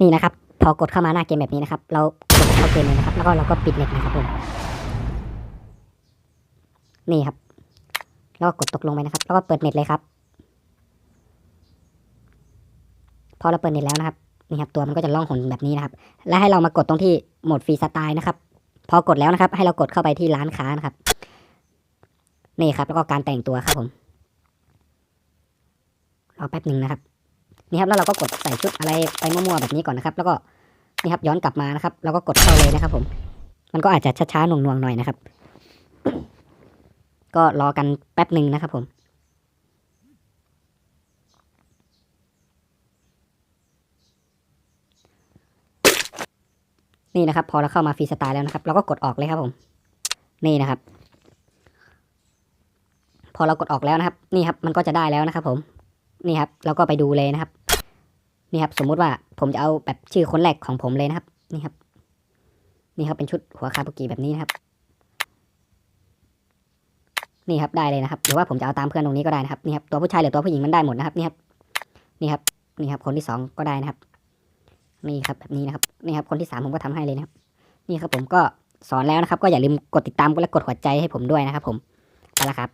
นี่นะครับ พอกดเข้ามาหน้าเกมแบบนี้นะครับ เรากดเข้าเกมเลยนะครับ แล้วก็เราก็ปิดเน็ตนะครับผม นี่ครับ แล้วก็กดตกลงไปนะครับ แล้วก็เปิดเน็ตเลยครับ พอเราเปิดเน็ตแล้วนะครับ นี่ครับ ตัวมันก็จะล่องหนแบบนี้นะครับ และให้เรามากดตรงที่โหมดฟรีสไตล์นะครับ พอกดแล้วนะครับ ให้เรากดเข้าไปที่ร้านค้านะครับ นี่ครับ แล้วก็การแต่งตัวครับผม รอแป๊บหนึ่งนะครับ นี่ครับแล้วเราก็กดใส่ชุดอะไรไปมั่วๆแบบนี้ก่อนนะครับ แล้วก็นี่ครับย้อนกลับมานะครับ แล้วก็กดเข้าเลยนะครับ ผม มันก็อาจจะช้าๆหน่วงๆหน่อยนะครับ ก็รอกันแป๊บหนึ่งนะครับ ผมนี่นะครับ พอเราเข้ามาฟรีสไตล์แล้วนะครับ เราก็กดออกเลยครับผม นี่นะครับ พอเรากดออกแล้วนะครับ นี่ครับ มันก็จะได้แล้วนะครับ ผม นี่ครับ เราก็ไปดูเลยนะครับ นี่ครับสมมุติว่าผมจะเอาแบบชื่อคนแรกของผมเลยนะครับ นี่ครับ นี่ครับเป็นชุดหัวคาบุกิแบบนี้นะครับ นี่ครับได้เลยนะครับ หรือว่าผมจะเอาตามเพื่อนตรงนี้ก็ได้นะครับนี่ครับตัวผู้ชายหรือตัวผู้หญิงมันได้หมดนะครับนี่ครับ นี่ครับนี่ครับ คนที่สองก็ได้นะครับนี่ครับแบบนี้นะครับนี่ครับ คนที่สามผมก็ทำให้เลยนะครับ นี่ครับผมก็สอนแล้วนะครับ ก็อย่าลืมกดติดตามและกดหัวใจให้ผมด้วยนะครับ ผมเอาละครับ